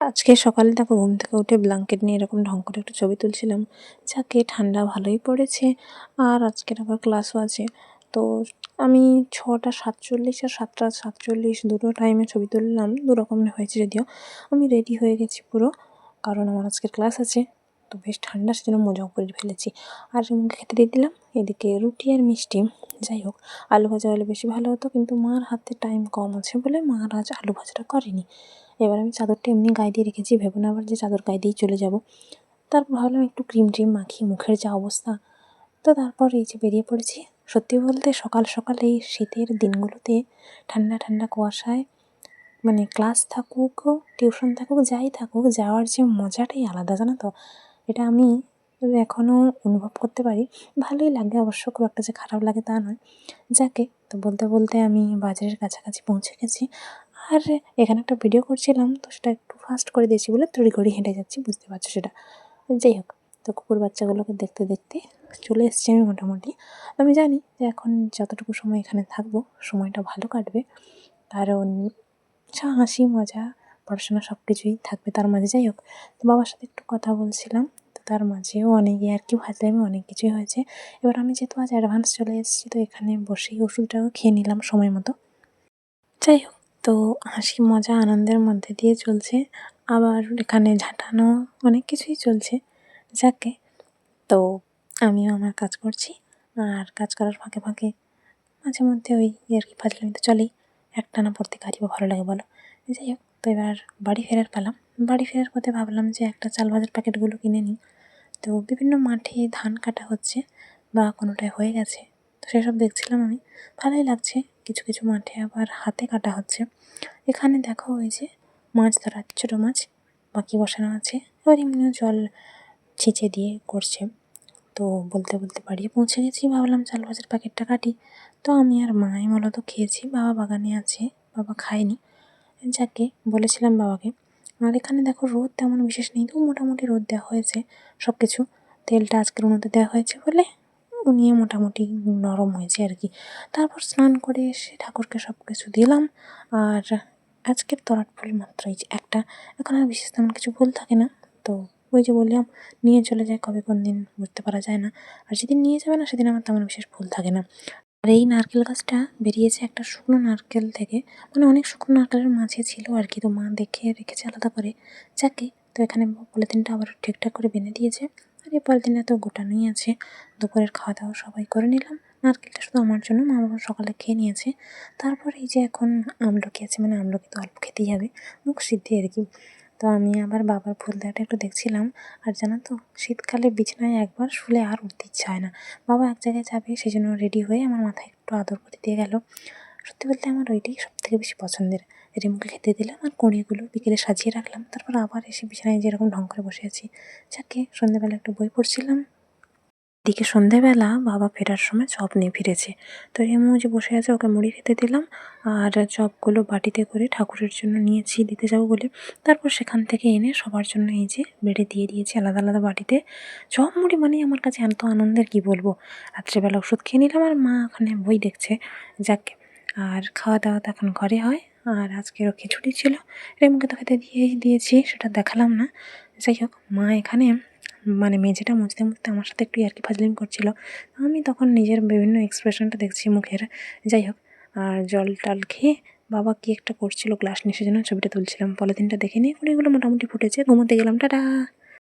আজকে সকালে দেখো ঘুম থেকে উঠে ব্ল্যাঙ্কেট নিয়ে এরকম ঢং করে একটা ছবি তুলছিলাম। যাকে ঠান্ডা ভালোই পড়েছে। আর আজকের আবার ক্লাসও আছে। তো আমি ছটা সাতচল্লিশ আর সাতটা সাতচল্লিশ দুটো টাইমে ছবি তুললাম। দু রকমের হয়েছে যদিও। আমি রেডি হয়ে গেছি পুরো। কারণ আমার আজকের ক্লাস আছে। তো বেশ ঠান্ডা, সেজন্য মজাও করে ফেলেছি। আর মুখে খেতে দিয়ে দিলাম। এদিকে রুটি আর মিষ্টি। যাই হোক, আলু ভাজা হলে বেশি ভালো হতো, কিন্তু মার হাতে টাইম কম আছে বলে মা আজ আলু ভাজাটা করেনি। এবার আমি চাদরটা এমনি গায়ে দিয়ে রেখেছি, ভেবে না আবার যে চাদর গায়ে দিয়েই চলে যাব। তারপর ভাবলাম একটু ক্রিম ট্রিম মাখি মুখের যা অবস্থা। তো তারপর এই যে বেরিয়ে পড়েছি, সত্যি বলতে সকাল সকাল এই শীতের দিনগুলোতে ঠান্ডা ঠান্ডা কুয়াশায় মানে ক্লাস থাকুক টিউশন থাকুক, যাই থাকুক, যাওয়ার যে মজাটাই আলাদা, জানো তো? এটা আমি এখনও অনুভব করতে পারি। ভালোই লাগে অবশ্য, খুব একটা যে খারাপ লাগে তা নয়। যাকে, তো বলতে বলতে আমি বাজারের কাছাকাছি পৌঁছে গেছি। আর এখানে একটা ভিডিও করছিলাম, তো সেটা একটু ফাস্ট করে দিয়েছি বলে তড়ি ঘড়ি হেঁটে যাচ্ছি, বুঝতে পারছ সেটা। যাই হোক, তো কুকুর বাচ্চাগুলোকে দেখতে দেখতে চলে এসেছি আমি মোটামুটি। আমি জানি যে এখন যতটুকু সময় এখানে থাকব, সময়টা ভালো কাটবে। কারণ হাসি, মজা, পড়াশোনা সব কিছুই থাকবে তার মাঝে। যাই হোক, তো বাবার সাথে একটু কথা বলছিলাম। তার মাঝেও অনেক আর কি আমি অনেক কিছুই হয়েছে। এবার আমি যেহেতু আজ অ্যাডভান্স চলে এসেছি, তো এখানে বসেই ওষুধটাও খেয়ে নিলাম সময় মতো। যাই হোক, তো হাসি, মজা, আনন্দের মধ্যে দিয়ে চলছে। আবার এখানে ঝাঁটানো, অনেক কিছুই চলছে। যাকে, তো আমিও আমার কাজ করছি। আর কাজ করার ফাঁকে ফাঁকে মাঝে মধ্যে ওই আর কি ফাজলামি তো চলেই। একটানা পড়তে কারই বা ভালো লাগে বলো। যাই হোক, তো এবার বাড়ি ফেরার পেলাম। বাড়ি ফেরার পথে ভাবলাম যে একটা চাল ভাজার প্যাকেটগুলো কিনে নিই। তো বিভিন্ন মাঠে ধান কাটা হচ্ছে বা কোনোটায় হয়ে গেছে। তো সেসব দেখছিলাম আমি। ভালোই লাগছে। কিছু কিছু মাঠে আবার হাতে কাটা হচ্ছে। এখানে দেখো হয়েছে মাছ ধরার ছোটো মাছ বাকি বসানো আছে। এবার এমনিও জল ছিঁচে দিয়ে করছে। তো বলতে বলতে বাড়িয়ে পৌঁছে গেছি। ভাবলাম, চাল ভাজার প্যাকেটটা কাটি। তো আমি আর মাই মূলত খেয়েছি। বাবা বাগানে আছে, বাবা খায়নি। যাকে বলেছিলাম বাবাকে। আর এখানে দেখো রোদ তেমন বিশেষ নেই, তো মোটামুটি রোদ দেওয়া হয়েছে সব কিছু তেলটা আজকের মধ্যে দেওয়া হয়েছে বলে নিয়ে মোটামুটি নরম হয়েছে আর কি। তারপর স্নান করে এসে ঠাকুরকে সব কিছু দিলাম, আর আজকের তরাট ফুল মাত্র এই যে একটা। এখন আর বিশেষ তেমন কিছু ফুল থাকে না, তো ওই যে বললাম, নিয়ে চলে যায় কবে কোন দিন বুঝতে পারা যায় না। আর যেদিন নিয়ে যাবে না, সেদিন আমার তেমন বিশেষ ফুল থাকে না। আর এই নারকেল গাছটা বেরিয়েছে একটা শুকনো নারকেল থেকে। মানে অনেক শুকনো নারকেলের মাঝে ছিল আর কি, তো মা দেখে রেখেছে আলাদা করে। যাকে, তো এখানে পলিথিনটা আবার ঠিকঠাক করে বেঁধে দিয়েছে। আর এই পলিথিনটা তো গোটানোই আছে। দুপুরের খাওয়া দাওয়া সবাই করে নিলাম। নারকেলটা শুধু আমার জন্য, মা বাবা সকালে খেয়ে নিয়েছে। তারপর এই যে এখন আমলকি আছে মানে আমলকি তো অল্প খেতেই হবে। মুখ সিদ্ধি আর কি তো আমি আবার বাবার ফুল দেওয়াটা একটু দেখছিলাম। আর জানো তো, শীতকালে বিছানায় একবার শুলে আর উঠতে ইচ্ছা হয় না। বাবা এক জায়গায় যাবে সেই জন্য রেডি হয়ে আমার মাথায় একটু আদর করে দিয়ে গেল। সত্যি বলতে আমার ওইটাই সব থেকে বেশি পছন্দের। রিমুকে খেতে দিলাম আর কুঁড়িগুলো বিকেলে সাজিয়ে রাখলাম। তারপর আবার এসে বিছানায় যেরকম ঢং করে বসে আছি। যাকে সন্ধ্যেবেলা একটু বই পড়ছিলাম। এদিকে সন্ধেবেলা বাবা ফেরার সময় চপ নিয়ে ফিরেছে। তো রেমু যে বসে আছে, ওকে মুড়ি খেতে দিলাম আর চপগুলো বাটিতে করে ঠাকুরের জন্য নিয়েছি, দিতে যাব বলে। তারপর সেখান থেকে এনে সবার জন্য এই যে বেড়ে দিয়ে দিয়েছি আলাদা আলাদা বাটিতে। চপ মুড়ি মানেই আমার কাছে এত আনন্দের, কি বলব? রাত্রেবেলা ওষুধ খেয়ে নিলাম আর মা ওখানে বই দেখছে। যাকে, আর খাওয়া দাওয়া তো এখন ঘরে হয় আর আজকেরও খিচুড়ি ছিল। রেমুকে তো খেতে দিয়েই দিয়েছি, সেটা দেখালাম না। যাই হোক, মা এখানে মানে মেঝেটা মুছতে মুছতে আমার সাথে একটু আর কি ফাজলিং করছিল। আমি তখন নিজের বিভিন্ন এক্সপ্রেশনটা দেখছি মুখের। যাই হোক, আর জল টাল খেয়ে বাবা কি একটা করছিল গ্লাস নিশে যেন ছবিটা তুলছিলাম। পলিথিনটা দেখে নিয়ে এগুলো মোটামুটি ফুটেছে। ঘুমোতে গেলাম, টাটা!